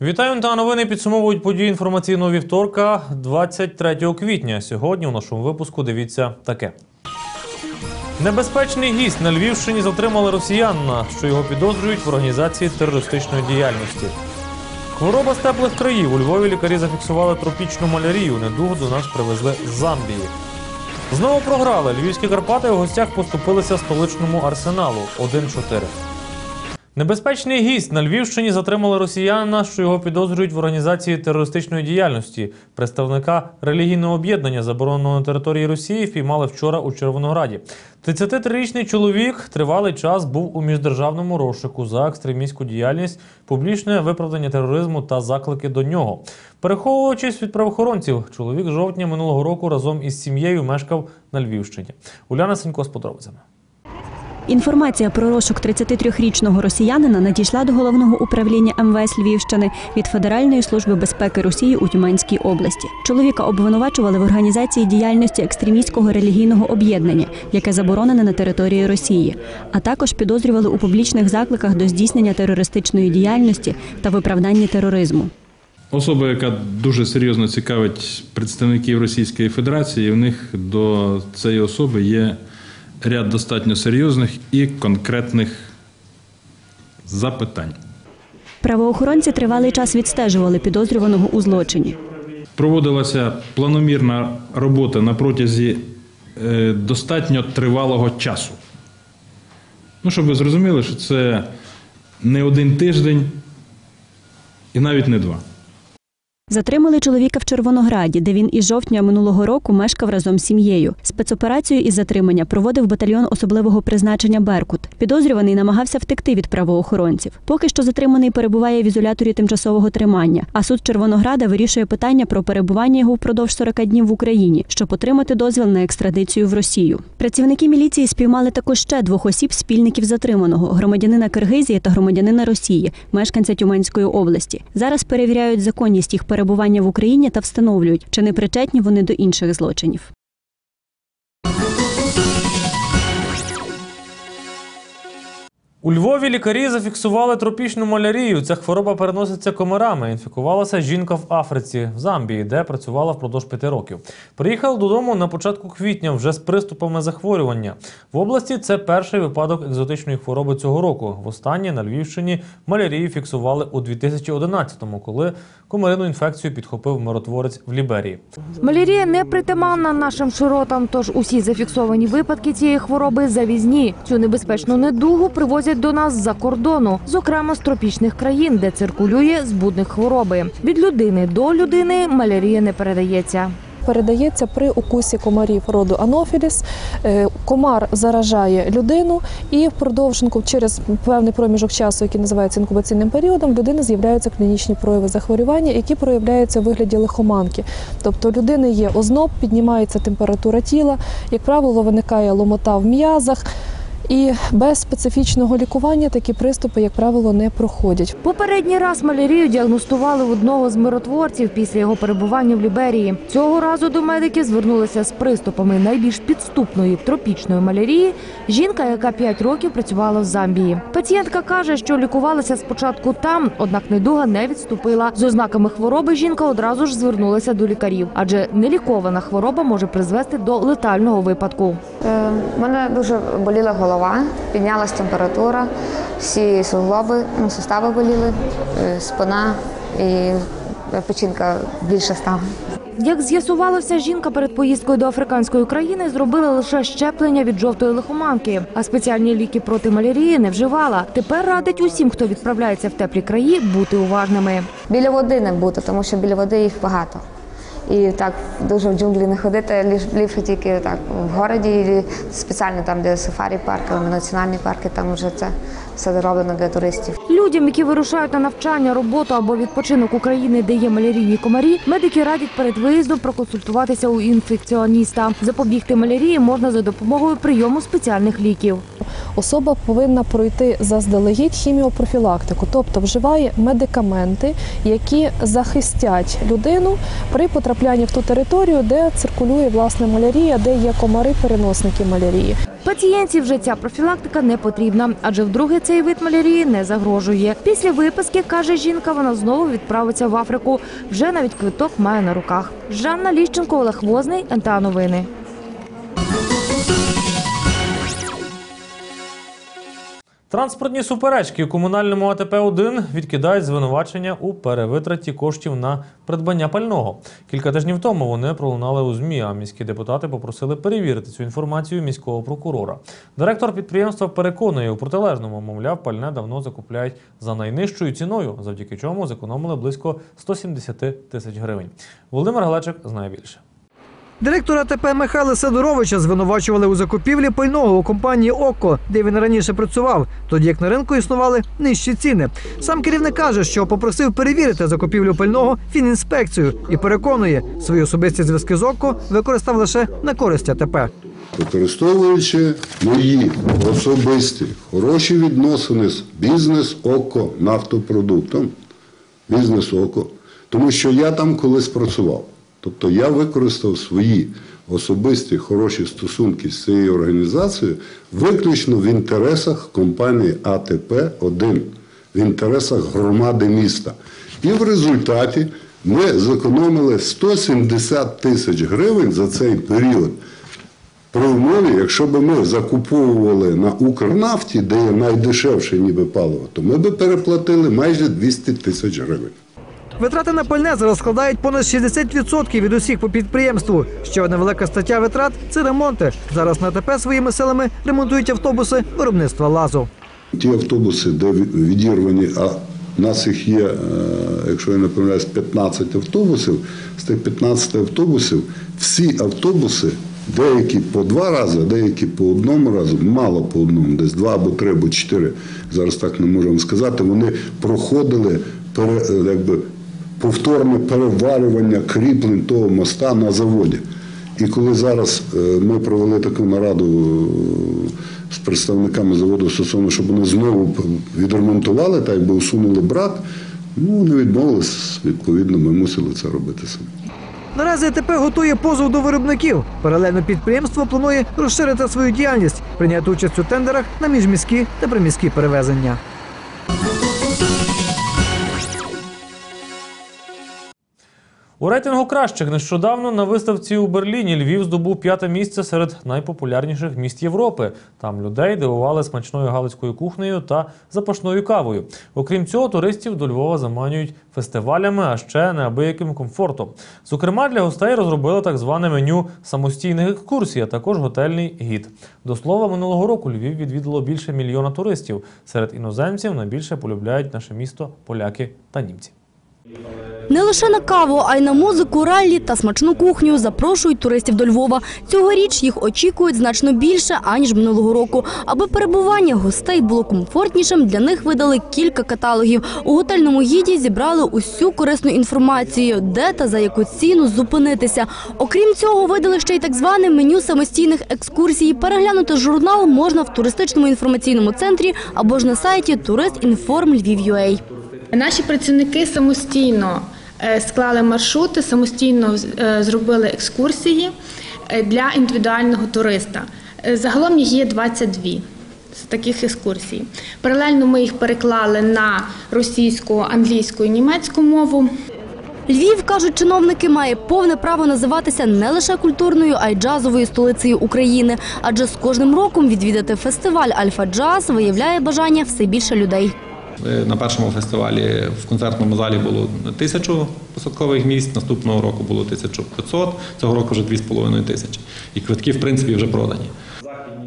Вітаю та новини підсумовують події інформаційного вівторка 23 квітня. Сьогодні у нашому випуску дивіться таке. Небезпечний гість на Львівщині затримали росіянина, що його підозрюють в організації терористичної діяльності. Хвороба з теплих країв. У Львові лікарі зафіксували тропічну малярію. Недугу до нас привезли з Замбії. Знову програли. Львівські Карпати у гостях поступилися столичному арсеналу 1-4. Небезпечний гість на Львівщині затримали росіянина, що його підозрюють в організації терористичної діяльності. Представника релігійного об'єднання, забороненого на території Росії, впіймали вчора у Червонограді. 33-річний чоловік тривалий час був у міждержавному розшуку за екстремістську діяльність, публічне виправдання тероризму та заклики до нього. Переховуючись від правоохоронців, чоловік жовтня минулого року разом із сім'єю мешкав на Львівщині. Уляна Сенько з подробицями. Інформація про розшук 33-річного росіянина надійшла до головного управління МВС Львівщини від Федеральної служби безпеки Росії у Тюменській області. Чоловіка обвинувачували в організації діяльності екстремістського релігійного об'єднання, яке заборонене на території Росії, а також підозрювали у публічних закликах до здійснення терористичної діяльності та виправданні тероризму. Особа, яка дуже серйозно цікавить представників Російської Федерації, в них до цієї особи є ряд достатньо серйозних і конкретних запитань. Правоохоронці тривалий час відстежували підозрюваного у злочині. Проводилася планомірна робота на протязі е, достатньо тривалого часу. Ну, щоб ви зрозуміли, що це не один тиждень і навіть не два. Затримали чоловіка в Червонограді, де він із жовтня минулого року мешкав разом з сім'єю. Спецоперацію із затримання проводив батальйон особливого призначення Беркут. Підозрюваний намагався втекти від правоохоронців. Поки що затриманий перебуває в ізоляторі тимчасового тримання. А суд Червонограда вирішує питання про перебування його впродовж 40 днів в Україні, щоб отримати дозвіл на екстрадицію в Росію. Працівники міліції спіймали також ще двох осіб спільників затриманого громадянина Киргизії та громадянина Росії, мешканця Тюменської області. Зараз перевіряють законність їх перебування в Україні та встановлюють, чи не причетні вони до інших злочинів. У Львові лікарі зафіксували тропічну малярію. Ця хвороба переноситься комарами. Інфікувалася жінка в Африці, в Замбії, де працювала впродовж п'яти років. Приїхала додому на початку квітня вже з приступами захворювання. В області це перший випадок екзотичної хвороби цього року. Востаннє на Львівщині малярію фіксували у 2011-му, коли комарину інфекцію підхопив миротворець в Ліберії. Малярія не притаманна нашим широтам, тож усі зафіксовані випадки цієї хвороби завізні. Цю небезпечну недугу привозять до нас з-за кордону, зокрема з тропічних країн, де циркулює збудник хвороби. Від людини до людини малярія не передається. передається при укусі комарів роду Анофіліс. Е, Комар заражає людину, і впродовж через певний проміжок часу, який називається інкубаційним періодом, в людини з'являються клінічні прояви захворювання, які проявляються в вигляді лихоманки. Тобто людини є озноб, піднімається температура тіла, як правило, виникає ломота в м'язах. І без специфічного лікування такі приступи, як правило, не проходять. Попередній раз малярію діагностували в одного з миротворців після його перебування в Ліберії. Цього разу до медиків звернулася з приступами найбільш підступної тропічної малярії жінка, яка 5 років працювала в Замбії. Пацієнтка каже, що лікувалася спочатку там, однак недуга не відступила. З ознаками хвороби жінка одразу ж звернулася до лікарів, адже нелікована хвороба може призвести до летального випадку. Е, У мене дуже боліла голова, піднялась температура, всі суглоби, ну, сустави боліли, е, спина і печінка більше стала. Як з'ясувалося, жінка перед поїздкою до африканської країни зробила лише щеплення від жовтої лихоманки, а спеціальні ліки проти малярії не вживала. Тепер радить усім, хто відправляється в теплі краї, бути уважними. Біля води не бути, тому що біля води їх багато. І так дуже в джунглі не ходити, ліпше тільки так в городі, спеціально там, де сафарі парки, національні парки, там вже це все зроблено для туристів. Людям, які вирушають на навчання, роботу або відпочинок України, де є малярійні комарі, медики радять перед виїздом проконсультуватися у інфекціоніста. Запобігти малярії можна за допомогою прийому спеціальних ліків. особа повинна пройти заздалегідь хіміопрофілактику, тобто вживає медикаменти, які захистять людину при потраплянні в ту територію, де циркулює власне малярія, де є комари-переносники малярії. Пацієнтів вже ця профілактика не потрібна, адже вдруге цей вид малярії не загрожує. Після виписки, каже жінка, вона знову відправиться в Африку. Вже навіть квиток має на руках. Жанна Ліщенко, Олег Возний, НТА Новини. Транспортні суперечки у комунальному АТП-1 відкидають звинувачення у перевитраті коштів на придбання пального. Кілька тижнів тому вони пролунали у ЗМІ, а міські депутати попросили перевірити цю інформацію міського прокурора. Директор підприємства переконує у протилежному, мовляв, пальне давно закупляють за найнижчою ціною, завдяки чому зекономили близько 170 тисяч гривень. Володимир Галечик знає більше. Директора ТП Михайла Сидоровича звинувачували у закупівлі пального у компанії ОККО, де він раніше працював, тоді як на ринку існували нижчі ціни. Сам керівник каже, що попросив перевірити закупівлю пального фінінспекцію і переконує, свої особисті зв'язки з ОККО використав лише на користь АТП. використовуючи мої особисті хороші відносини з бізнес око нафтопродуктом, бізнес око, тому що я там колись працював. Тобто я використав свої особисті хороші стосунки з цією організацією виключно в інтересах компанії АТП-1, в інтересах громади міста. І в результаті ми зекономили 170 тисяч гривень за цей період. При умові, якщо б ми закуповували на Укрнафті, де є найдешевше ніби паливо, то ми б переплатили майже 200 тисяч гривень. Витрати на пальне зараз складають понад 60% від усіх по підприємству. Ще одна велика стаття витрат це ремонти. Зараз на АТП своїми силами ремонтують автобуси виробництва лазу. Ті автобуси, де відірвані, а в нас їх є, е, якщо я не помиляюсь, 15 автобусів. З тих 15 автобусів всі автобуси, деякі по два рази, деякі по одному разу, мало по одному, десь два або три, або чотири. Зараз так не можемо сказати. Вони проходили е, якби, повторне переварювання кріплень того моста на заводі. І коли зараз е, ми провели таку нараду е, з представниками заводу стосовно, щоб вони знову відремонтували, так якби усунули брак, ну вони відмовились, відповідно, ми мусили це робити самі. Наразі АТП готує позов до виробників. Паралельно підприємство планує розширити свою діяльність, прийняти участь у тендерах на міжміські та приміські перевезення. У рейтингу кращих нещодавно на виставці у Берліні Львів здобув п'яте місце серед найпопулярніших міст Європи. Там людей дивували смачною галицькою кухнею та запашною кавою. Окрім цього, туристів до Львова заманюють фестивалями, а ще неабияким комфортом. Зокрема, для гостей розробили так зване меню самостійних екскурсій, а також готельний гід. До слова, минулого року Львів відвідало більше мільйона туристів. Серед іноземців найбільше полюбляють наше місто поляки та німці. Не лише на каву, а й на музику, раллі та смачну кухню запрошують туристів до Львова. Цьогоріч їх очікують значно більше, аніж минулого року. Аби перебування гостей було комфортнішим, для них видали кілька каталогів. У готельному гіді зібрали усю корисну інформацію, де та за яку ціну зупинитися. Окрім цього, видали ще й так зване меню самостійних екскурсій. Переглянути журнал можна в туристичному інформаційному центрі або ж на сайті turistinform.lviv.ua. Наші працівники самостійно е, склали маршрути, самостійно е, зробили екскурсії е, для індивідуального туриста. Загалом їх є 22 з таких екскурсій. Паралельно ми їх переклали на російську, англійську і німецьку мову. Львів, кажуть чиновники, має повне право називатися не лише культурною, а й джазовою столицею України. Адже з кожним роком відвідати фестиваль Альфа Джаз виявляє бажання все більше людей. Е, На першому фестивалі в концертному залі було тисячу посадкових місць, наступного року було 1500, цього року вже 2,5 тисячі. І квитки, в принципі, вже продані.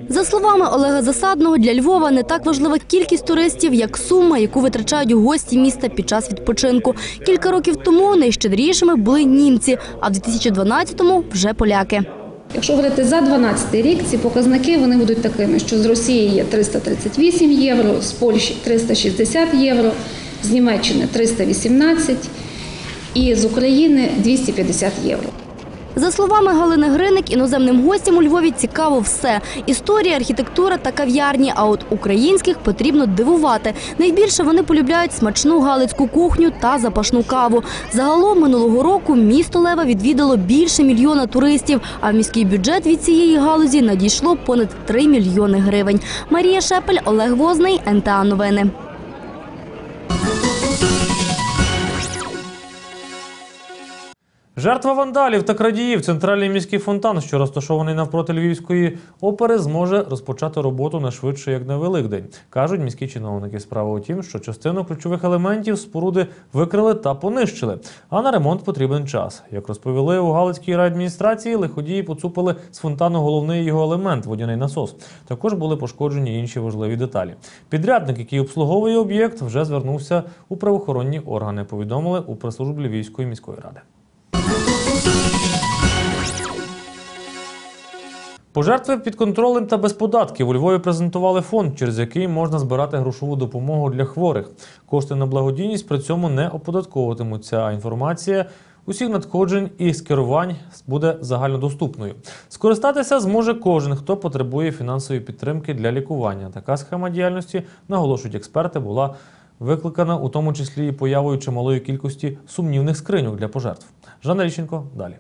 За словами Олега Засадного, для Львова не так важлива кількість туристів, як сума, яку витрачають гості міста під час відпочинку. Кілька років тому найщедрішими були німці, а в 2012-му – вже поляки. Якщо говорити за 2012 рік, ці показники вони будуть такими, що з Росії є 338 євро, з Польщі 360 євро, з Німеччини 318 і з України 250 євро. За словами Галини Гриник, іноземним гостям у Львові цікаво все – історія, архітектура та кав'ярні. А от українських потрібно дивувати. Найбільше вони полюбляють смачну галицьку кухню та запашну каву. Загалом минулого року місто Лева відвідало більше мільйона туристів, а в міський бюджет від цієї галузі надійшло понад 3 мільйони гривень. Марія Шепель, Олег Возний, НТА Новини. Жертва вандалів та крадіїв центральний міський фонтан, що розташований навпроти Львівської опери, зможе розпочати роботу не швидше, як на Великдень, кажуть міські чиновники. Справа у тім, що частину ключових елементів споруди викрили та понищили. А на ремонт потрібен час. Як розповіли у Галицькій райадміністрації, лиходії поцупили з фонтану головний його елемент водяний насос. Також були пошкоджені інші важливі деталі. Підрядник, який обслуговує об'єкт, вже звернувся у правоохоронні органи. Повідомили у прес-службі Львівської міської ради. Пожертви під контролем та без податків у Львові презентували фонд, через який можна збирати грошову допомогу для хворих. Кошти на благодійність при цьому не оподатковуватимуться. А інформація усіх надходжень і скерувань буде загальнодоступною. Скористатися зможе кожен, хто потребує фінансової підтримки для лікування. Така схема діяльності, наголошують експерти, була викликана у тому числі і появою чималої кількості сумнівних скриньок для пожертв. Жанна Річенко далі.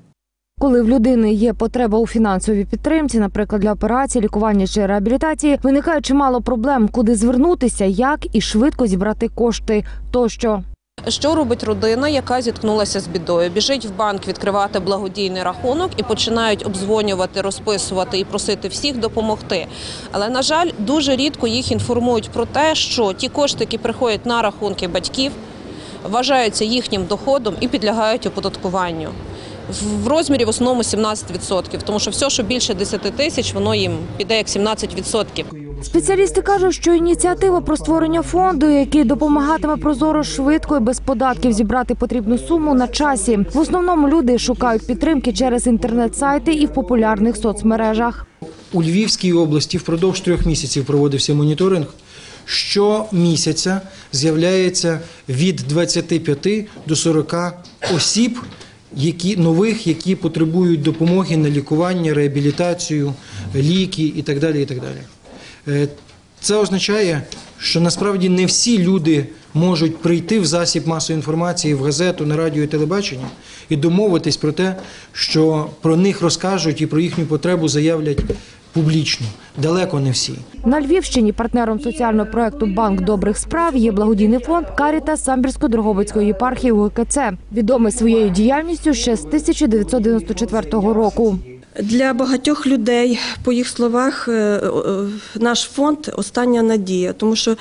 Коли в людини є потреба у фінансовій підтримці, наприклад, для операції, лікування чи реабілітації, виникає чимало проблем, куди звернутися, як і швидко зібрати кошти тощо. Що робить родина, яка зіткнулася з бідою? Біжить в банк відкривати благодійний рахунок і починають обдзвонювати, розписувати і просити всіх допомогти. Але на жаль, дуже рідко їх інформують про те, що ті кошти, які приходять на рахунки батьків, вважаються їхнім доходом і підлягають оподаткуванню. В розмірі в основному 17%, тому що все, що більше 10 тисяч, воно їм піде як 17%. Спеціалісти кажуть, що ініціатива про створення фонду, який допомагатиме прозоро швидко і без податків зібрати потрібну суму на часі. В основному люди шукають підтримки через інтернет-сайти і в популярних соцмережах. У Львівській області впродовж трьох місяців проводився моніторинг. Щомісяця з'являється від 25 до 40 осіб, які нових, які потребують допомоги на лікування, реабілітацію, ліки і так далі. І так далі. Е, Це означає, що насправді не всі люди можуть прийти в засіб масової інформації, в газету, на радіо і телебачення і домовитись про те, що про них розкажуть і про їхню потребу заявлять публічно. Далеко не всі. На Львівщині партнером соціального проекту Банк добрих справ є благодійний фонд Каріта Самбірсько-Дрогобицької єпархії УГКЦ, відомий своєю діяльністю ще з 1994 року. Для багатьох людей, по їх словах, е, наш фонд остання надія, тому що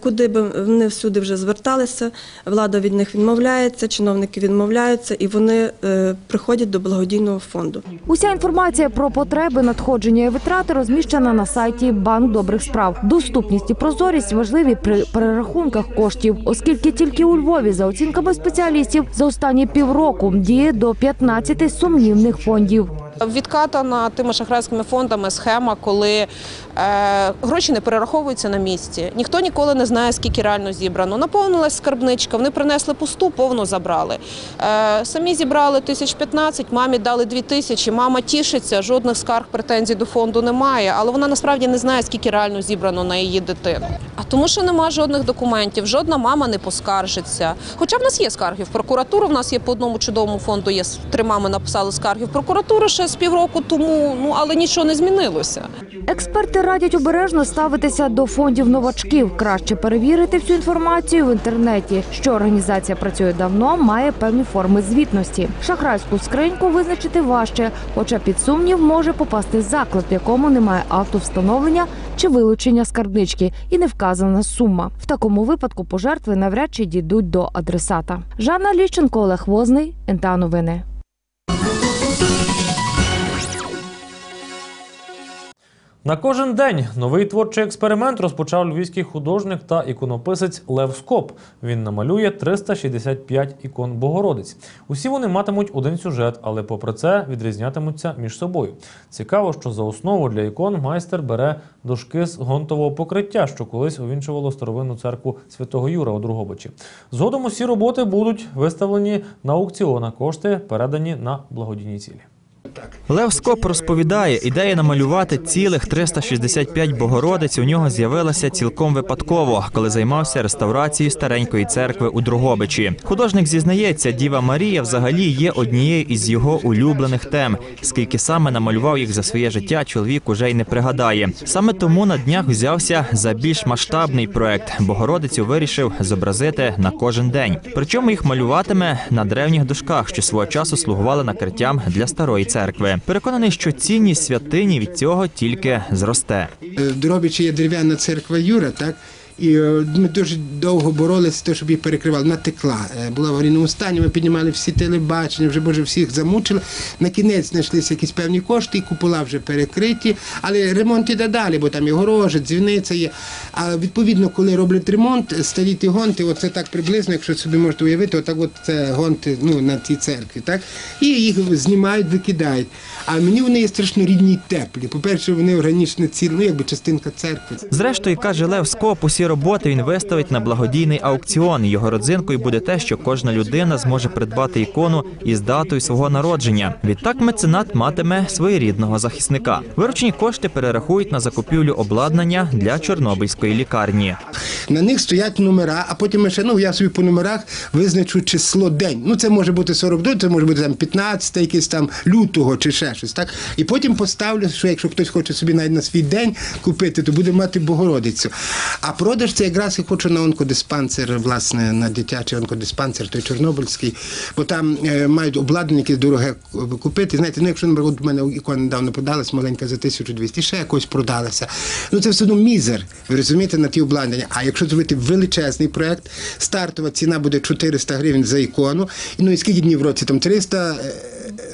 куди б вони всюди вже зверталися, влада від них відмовляється, чиновники відмовляються, і вони е, приходять до благодійного фонду. Уся інформація про потреби, надходження і витрати розміщена на сайті Банк добрих справ. Доступність і прозорість важливі при перерахунках коштів, оскільки тільки у Львові, за оцінками спеціалістів, за останні півроку діє до 15 сумнівних фондів. Відкатана тими шахрайськими фондами схема, коли е, гроші не перераховуються на місці. Ніхто ніколи не знає, скільки реально зібрано. Наповнилась скарбничка, вони принесли пусту, повну забрали. Е, самі зібрали тисяч 15, мамі дали дві тисячі. Мама тішиться, жодних скарг претензій до фонду немає, але вона насправді не знає, скільки реально зібрано на її дитину. А тому, що немає жодних документів, жодна мама не поскаржиться. Хоча в нас є скарги в прокуратуру. В нас є по одному чудовому фонду. Є три мами написали скарги в прокуратуру ще з півроку тому. Ну але нічого не змінилося. Експерти радять обережно ставитися до фондів новачків. Краще перевірити всю інформацію в інтернеті. Що організація працює давно, має певні форми звітності. Шахрайську скриньку визначити важче, хоча під сумнів може попасти заклад, в якому немає автовстановлення чи вилучення скарбнички, і не вказана сума. В такому випадку пожертви навряд чи дійдуть до адресата. Жанна Ліщенко, Олег Возний, НТА Новини. На кожен день новий творчий експеримент розпочав львівський художник та іконописець Лев Скоп. Він намалює 365 ікон Богородиць. Усі вони матимуть один сюжет, але попри це відрізнятимуться між собою. Цікаво, що за основу для ікон майстер бере дошки з гонтового покриття, що колись увінчувало старовинну церкву святого Юра у Другобичі. Згодом усі роботи будуть виставлені на аукціон, а кошти передані на благодійні цілі. Лев Скоп розповідає, ідея намалювати цілих 365 Богородиць у нього з'явилася цілком випадково, коли займався реставрацією старенької церкви у Дрогобичі. Художник зізнається, Діва Марія взагалі є однією із його улюблених тем. Скільки саме намалював їх за своє життя, чоловік уже й не пригадає. Саме тому на днях взявся за більш масштабний проект. Богородицю вирішив зобразити на кожен день. Причому їх малюватиме на древніх дошках, що свого часу слугували накриттям для старої церкви. Переконаний, що цінність святині від цього тільки зросте. Е, є дерев'яна церква Юра, так? І е, ми дуже довго боролися, те, щоб її перекривали. Вона текла, е, була в аварійному стані. Ми піднімали всі телебачення, вже боже всіх замучили. На кінець знайшлися якісь певні кошти, і купола вже перекриті. Але ремонт іде далі, бо там і горожа, дзвіниця є. А відповідно, коли роблять ремонт, старі ті гонти, оце так приблизно, якщо собі можете уявити, отак от це гонти ну, на цій церкві. Так? І їх знімають, викидають. А мені вони є страшно рідні й теплі. По-перше, вони органічна ціль, ну якби частинка церкви. Зрештою, каже Лев Скоп, усі роботи він виставить на благодійний аукціон. Його родзинкою буде те, що кожна людина зможе придбати ікону із датою свого народження. Відтак меценат матиме своєрідного захисника. Виручені кошти перерахують на закупівлю обладнання для Чорнобильської лікарні. На них стоять номера, а потім ще, ну я собі по номерах визначу число день. Ну це може бути 42, це може бути там 15 якийсь там лютого чи ще щось. Так? І потім поставлю, що якщо хтось хоче собі навіть на свій день купити, то буде мати Богородицю. А продаж це якраз я хочу на онкодиспансер, власне, на дитячий онкодиспансер, той Чорнобильський, бо там е, мають обладнання, яке дороге купити. Знаєте, ну якщо наприклад, у мене ікона недавно продалась, маленька за 1200, ще якось продалася. Ну це все одно мізер, ви розумієте, на ті обладнання. А якщо зробити величезний проект, стартова ціна буде 400 гривень за ікону. Ну і скільки днів в році? Там 300, е,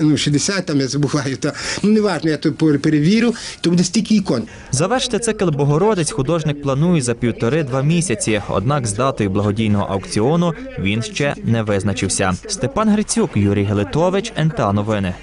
ну 60, там я забуваю. Та, ну не важливо, я то перевірю, то буде стільки ікон. Завершити цикл Богородець художник планує за півтори-два місяці. Однак з датою благодійного аукціону він ще не визначився. Степан Грицюк, Юрій Гелитович, НТА Новини.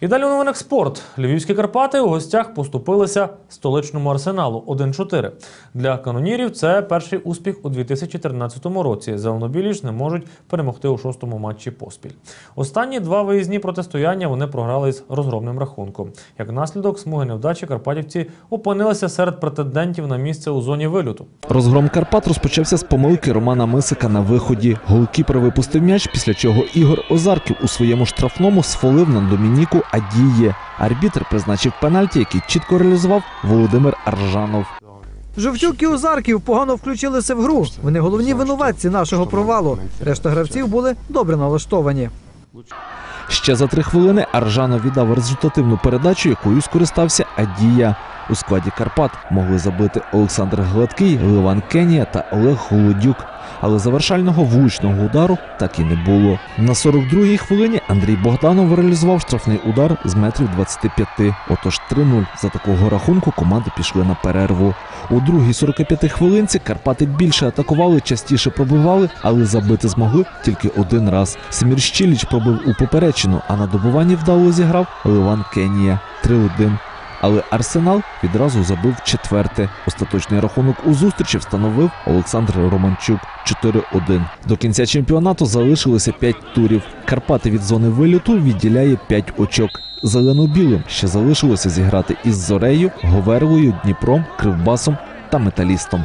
І далі новинах спорт. Львівські Карпати у гостях поступилися столичному арсеналу 1-4. Для канонірів це перший успіх у 2013 році. Зеленобілі ж не можуть перемогти у шостому матчі поспіль. Останні два виїзні протистояння вони програли з розгромним рахунком. Як наслідок, смуги невдачі Карпатівці опинилися серед претендентів на місце у зоні вильоту. Розгром Карпат розпочався з помилки Романа Мисика на виході. Голкіпер випустив м'яч, після чого Ігор Озарків у своєму штрафному сфолив на Домініку Адіє. Арбітр призначив пенальті, який чітко реалізував Володимир Аржанов. Жовтюк і Озарків погано включилися в гру. Вони головні винуватці нашого провалу. Решта гравців були добре налаштовані. Ще за три хвилини Аржанов віддав результативну передачу, якою скористався Адія. У складі Карпат могли забити Олександр Гладкий, Ливан Кенія та Олег Голодюк. Але завершального влучного удару так і не було. На 42-й хвилині Андрій Богданов реалізував штрафний удар з метрів 25. Отож 3-0. За такого рахунку команди пішли на перерву. У другій 45 хвилинці Карпати більше атакували, частіше пробивали, але забити змогли тільки один раз. Семір Щіліч пробив у поперечину, а на добуванні вдало зіграв Ливан Кенія 3-1. Але Арсенал відразу забив четверте. Остаточний рахунок у зустрічі встановив Олександр Романчук 4-1. До кінця чемпіонату залишилося 5 турів. Карпати від зони виліту відділяє 5 очок. Зелено-білим ще залишилося зіграти із Зорею, Говерлою, Дніпром, Кривбасом та Металістом.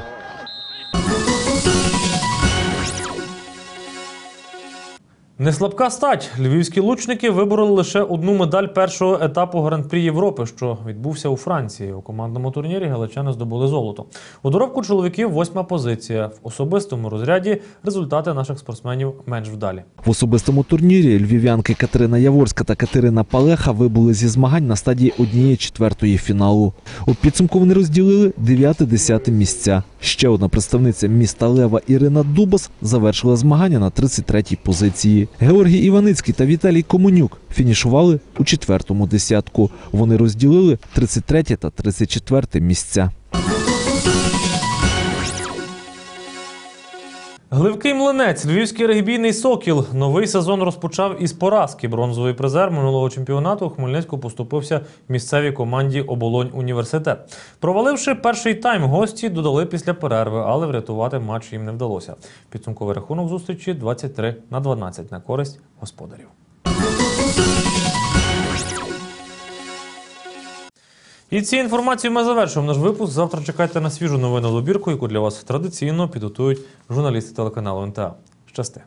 Не слабка стать. Львівські лучники вибороли лише одну медаль першого етапу Гран-прі Європи, що відбувся у Франції. У командному турнірі галичани здобули золото. У доробку чоловіків восьма позиція. В особистому розряді результати наших спортсменів менш вдалі. В особистому турнірі львів'янки Катерина Яворська та Катерина Палеха вибули зі змагань на стадії однієї четвертої фіналу. У підсумку вони розділили 9-10 місця. Ще одна представниця міста Лева Ірина Дубас завершила змагання на 33-й позиції. Георгій Іваницький та Віталій Комунюк фінішували у четвертому десятку. Вони розділили 33 та 34 місця. Гливкий млинець, львівський регбійний сокіл. Новий сезон розпочав із поразки. Бронзовий призер минулого чемпіонату у Хмельницьку поступився місцевій команді Оболонь Університет. Проваливши перший тайм, гості додали після перерви, але врятувати матч їм не вдалося. Підсумковий рахунок зустрічі 23 на 12 на користь господарів. І цією інформацією ми завершуємо наш випуск. Завтра чекайте на свіжу новину добірку, яку для вас традиційно підготують журналісти телеканалу НТА. Щасти!